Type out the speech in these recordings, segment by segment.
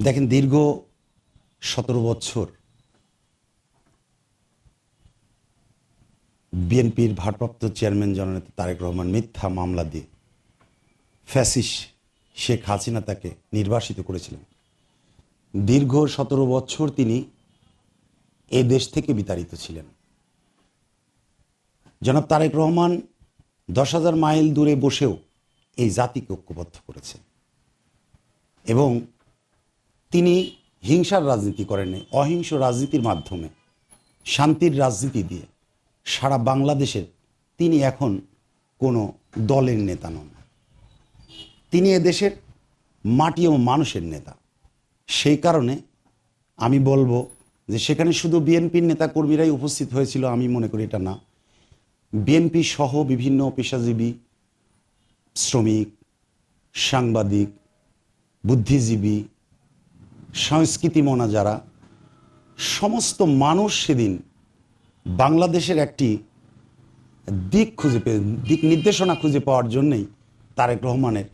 দেখেন দীর্ঘ সতেরো বছর বিএনপির ভারপ্রাপ্ত চেয়ারম্যান জননেতা তারেক রহমান মিথ্যা মামলা দিয়ে ফ্যাসিস শেখ হাসিনা তাকে নির্বাসিত করেছিলেন। দীর্ঘ সতেরো বছর তিনি এ দেশ থেকে বিতাড়িত ছিলেন। জনাব তারেক রহমান দশ হাজার মাইল দূরে বসেও এই জাতিকে ঐক্যবদ্ধ করেছেন এবং তিনি হিংসার রাজনীতি করেননি অহিংস রাজনীতির মাধ্যমে, শান্তির রাজনীতি দিয়ে। সারা বাংলাদেশের তিনি এখন কোনো দলের নেতা নন। তিনি এদেশের মাটি ও মানুষের নেতা। সেই কারণে আমি বলব যে সেখানে শুধু বিএনপির নেতা কর্মীরাই উপস্থিত হয়েছিল, আমি মনে করি এটা না। বিএনপি সহ বিভিন্ন পেশাজীবী, শ্রমিক, সাংবাদিক, বুদ্ধিজীবী সংস্কৃতি মনা যারা, সমস্ত মানুষ সেদিন বাংলাদেশের একটি দিক খুঁজে পেয়ে, দিক নির্দেশনা খুঁজে পাওয়ার জন্যেই তারেক রহমানের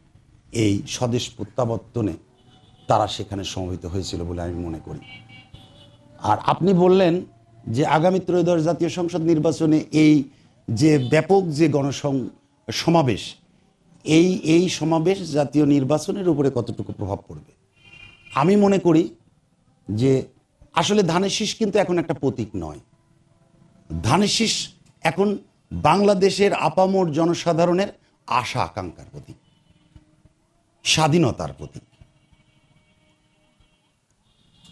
এই স্বদেশ প্রত্যাবর্তনে তারা সেখানে সমবেত হয়েছিল বলে আমি মনে করি। আর আপনি বললেন যে আগামী ত্রয়োদশ জাতীয় সংসদ নির্বাচনে এই যে ব্যাপক যে গণসং, সমাবেশ, এই এই সমাবেশ জাতীয় নির্বাচনের উপরে কতটুকু প্রভাব পড়বে? আমি মনে করি যে আসলে ধানের শীষ কিন্তু এখন একটা প্রতীক নয়। ধানের শীষ এখন বাংলাদেশের আপামোর জনসাধারণের আশা আকাঙ্ক্ষার প্রতীক, স্বাধীনতার প্রতীক।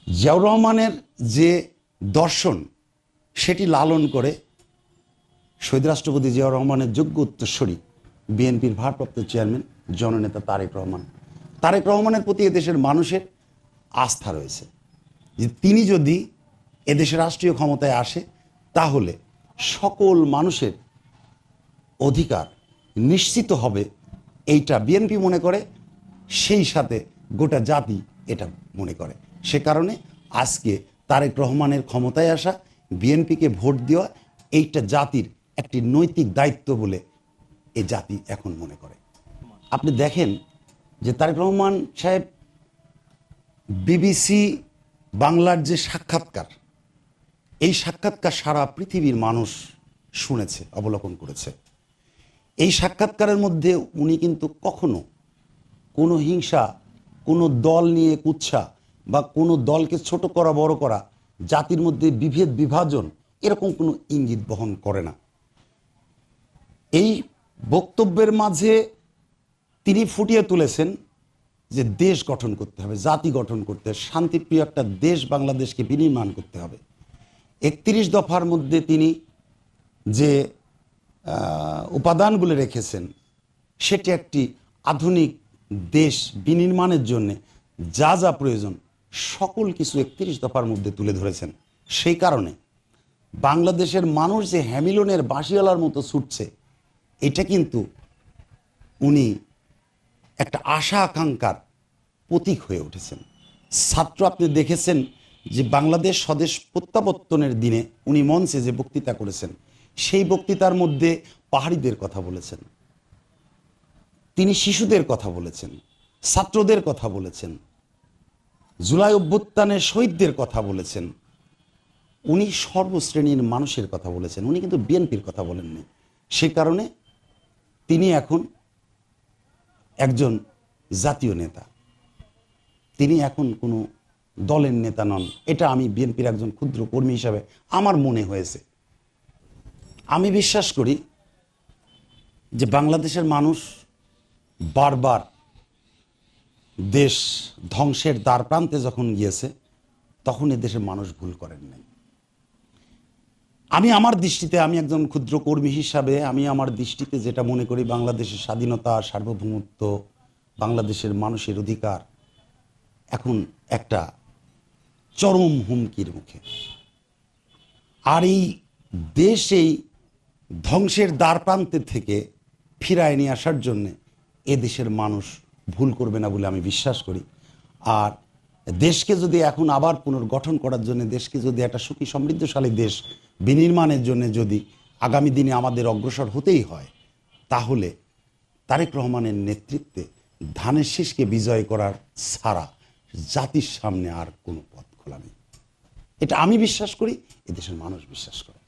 জিয়াউর রহমানের যে দর্শন, সেটি লালন করে শহীদ রাষ্ট্রপতি জিয়াউর রহমানের যোগ্য উত্তরস্বরী বিএনপির ভারপ্রাপ্ত চেয়ারম্যান জননেতা তারেক রহমান। তারেক রহমানের প্রতি এদেশের মানুষের আস্থা রয়েছে। যে তিনি যদি এদেশের রাষ্ট্রীয় ক্ষমতায় আসে, তাহলে সকল মানুষের অধিকার নিশ্চিত হবে, এইটা বিএনপি মনে করে, সেই সাথে গোটা জাতি এটা মনে করে। সে কারণে আজকে তারেক রহমানের ক্ষমতায় আসা, বিএনপিকে ভোট দেওয়া, এইটা জাতির একটি নৈতিক দায়িত্ব বলে এ জাতি এখন মনে করে। আপনি দেখেন যে তারেক রহমান সাহেব বিবিসি বাংলার যে সাক্ষাৎকার, এই সাক্ষাৎকার সারা পৃথিবীর মানুষ শুনেছে, অবলোকন করেছে। এই সাক্ষাৎকারের মধ্যে উনি কিন্তু কখনো কোনো হিংসা, কোনো দল নিয়ে কুচ্ছা বা কোনো দলকে ছোট করা, বড় করা, জাতির মধ্যে বিভেদ, বিভাজন এরকম কোনো ইঙ্গিত বহন করে না। এই বক্তব্যের মাঝে তিনি ফুটিয়ে তুলেছেন যে দেশ গঠন করতে হবে, জাতি গঠন করতে হবে, শান্তিপ্রিয় একটা দেশ বাংলাদেশকে বিনির্মাণ করতে হবে। একত্রিশ দফার মধ্যে তিনি যে উপাদানগুলো রেখেছেন, সেটি একটি আধুনিক দেশ বিনির্মাণের জন্য যা যা প্রয়োজন, সকল কিছু একত্রিশ দফার মধ্যে তুলে ধরেছেন। সেই কারণে বাংলাদেশের মানুষ যে হ্যামিলনের বাঁশিওয়ালার মতো ছুটছে, এটা কিন্তু উনি একটা আশা আকাঙ্ক্ষার প্রতীক হয়ে উঠেছেন। ছাত্র আপনি দেখেছেন যে বাংলাদেশ স্বদেশ প্রত্যাবর্তনের দিনে উনি মঞ্চে যে বক্তৃতা করেছেন, সেই বক্তৃতার মধ্যে পাহাড়িদের কথা বলেছেন। তিনি শিশুদের কথা বলেছেন, ছাত্রদের কথা বলেছেন, জুলাই অভ্যুত্থানের শহীদদের কথা বলেছেন। উনি সর্বশ্রেণীর মানুষের কথা বলেছেন, উনি কিন্তু বিএনপির কথা বলেননি। সে কারণে তিনি এখন একজন জাতীয় নেতা। তিনি এখন কোনো দলের নেতা নন। এটা আমি বিএনপির একজন ক্ষুদ্র কর্মী হিসাবে আমার মনে হয়েছে। আমি বিশ্বাস করি যে বাংলাদেশের মানুষ বারবার দেশ ধ্বংসের দ্বার প্রান্তে যখন গিয়েছে, তখন এ দেশের মানুষ ভুল করেন নাই। আমি আমার দৃষ্টিতে আমি একজন ক্ষুদ্র কর্মী হিসাবে আমি আমার দৃষ্টিতে যেটা মনে করি বাংলাদেশের স্বাধীনতা, সার্বভৌমত্ব, বাংলাদেশের মানুষের অধিকার, এখন একটা চরম হুমকির মুখে। আর এই দেশ এই ধ্বংসের দ্বার প্রান্তে থেকে ফিরায় নিয়ে আসার জন্যে এ দেশের মানুষ ভুল করবে না বলে আমি বিশ্বাস করি। আর দেশকে যদি এখন আবার পুনর্গঠন করার জন্য, দেশকে যদি একটা সুখী, সমৃদ্ধশালী দেশ বিনির্মাণের জন্য যদি আগামী দিনে আমাদের অগ্রসর হতেই হয়, তাহলে তারেক রহমানের নেতৃত্বে ধানের শীষকে বিজয় করার ছাড়া জাতির সামনে আর কোনো পথ খোলা নেই। এটা আমি বিশ্বাস করি, এদেশের মানুষ বিশ্বাস করে।